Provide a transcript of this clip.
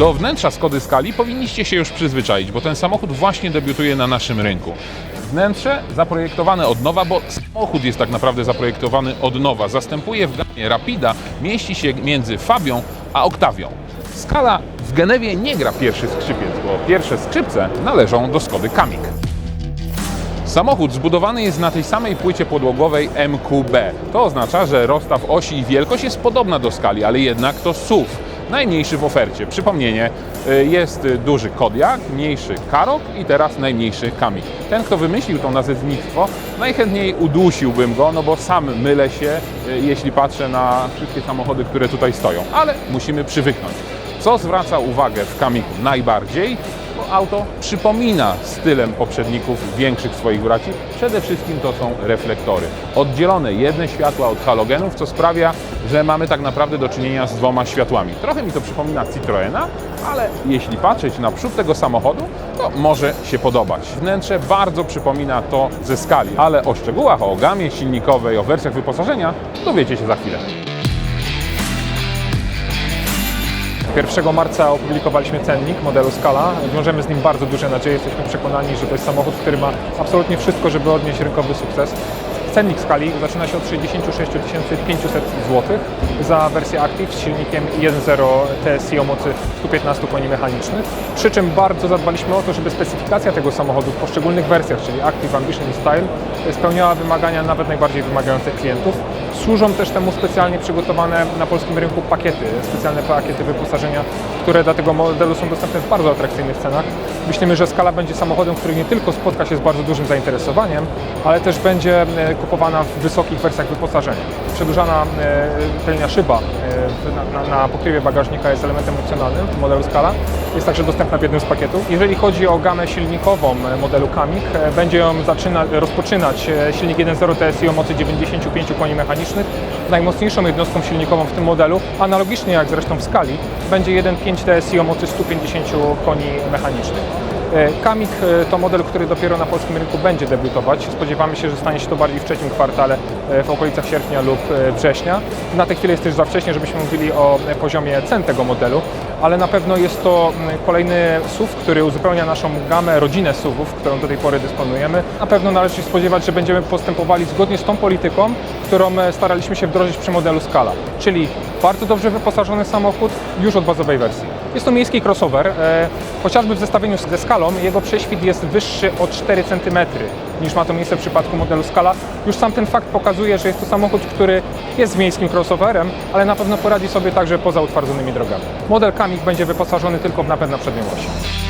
Do wnętrza Skody Skali powinniście się już przyzwyczaić, bo ten samochód właśnie debiutuje na naszym rynku. Wnętrze zaprojektowane od nowa, bo samochód jest tak naprawdę zaprojektowany od nowa. Zastępuje w gamie Rapida, mieści się między Fabią a Octavią. Skala w Genewie nie gra pierwszy skrzypiec, bo pierwsze skrzypce należą do Skody Kamik. Samochód zbudowany jest na tej samej płycie podłogowej MQB. To oznacza, że rozstaw osi i wielkość jest podobna do skali, ale jednak to SUV, najmniejszy w ofercie. Przypomnienie, y, jest duży Kodiak, mniejszy Karok i teraz najmniejszy Kamik. Ten, kto wymyślił to nazewnictwo, najchętniej udusiłbym go, no bo sam mylę się, y, jeśli patrzę na wszystkie samochody, które tutaj stoją, ale musimy przywyknąć. Co zwraca uwagę w Kamiku najbardziej? Auto przypomina stylem poprzedników większych swoich braci. Przede wszystkim to są reflektory. Oddzielone jedne światła od halogenów, co sprawia, że mamy tak naprawdę do czynienia z dwoma światłami. Trochę mi to przypomina Citroena, ale jeśli patrzeć na przód tego samochodu, to może się podobać. Wnętrze bardzo przypomina to ze skali, ale o szczegółach, o gamie silnikowej, o wersjach wyposażenia dowiecie się za chwilę. 1 marca opublikowaliśmy cennik modelu Scala. Wiążemy z nim bardzo duże nadzieje. Jesteśmy przekonani, że to jest samochód, który ma absolutnie wszystko, żeby odnieść rynkowy sukces. Cennik skali zaczyna się od 66 500 zł za wersję Active z silnikiem 1.0 TSI o mocy 115 koni mechanicznych. Przy czym bardzo zadbaliśmy o to, żeby specyfikacja tego samochodu w poszczególnych wersjach, czyli Active, Ambition i Style, spełniała wymagania nawet najbardziej wymagających klientów. Służą też temu specjalnie przygotowane na polskim rynku pakiety, specjalne pakiety wyposażenia, które dla tego modelu są dostępne w bardzo atrakcyjnych cenach. Myślimy, że Skala będzie samochodem, który nie tylko spotka się z bardzo dużym zainteresowaniem, ale też będzie e, kupowana w wysokich wersjach wyposażenia. Przedłużana e, tylnia szyba e, na, na, na pokrywie bagażnika jest elementem opcjonalnym w modelu Skala. Jest także dostępna w jednym z pakietów. Jeżeli chodzi o gamę silnikową e, modelu Kamik, będzie ją zaczyna, rozpoczynać silnik 1.0 TSI o mocy 95 koni mechanicznych. Najmocniejszą jednostką silnikową w tym modelu, analogicznie jak zresztą w skali, będzie 1.5 TSI o mocy 150 koni mechanicznych. E, Kamik e, to model, który dopiero na polskim rynku będzie debiutować. Spodziewamy się, że stanie się to bardziej w trzecim kwartale, e, w okolicach sierpnia lub września. Na tę chwilę jest też za wcześnie, żebyśmy mówili o poziomie cen tego modelu, ale na pewno jest to kolejny SUV, który uzupełnia naszą gamę, rodzinę SUVów, którą do tej pory dysponujemy. Na pewno należy się spodziewać, że będziemy postępowali zgodnie z tą polityką, którą staraliśmy się wdrożyć przy modelu Scala, czyli bardzo dobrze wyposażony samochód już od bazowej wersji. Jest to miejski crossover, e, chociażby w zestawieniu ze Scalą jego prześwit jest wyższy o 4 cm niż ma to miejsce w przypadku modelu Scala. Już sam ten fakt pokazuje, że jest to samochód, który jest miejskim crossoverem, ale na pewno poradzi sobie także poza utwardzonymi drogami. Model Kamik będzie wyposażony tylko w napęd na przednią oś.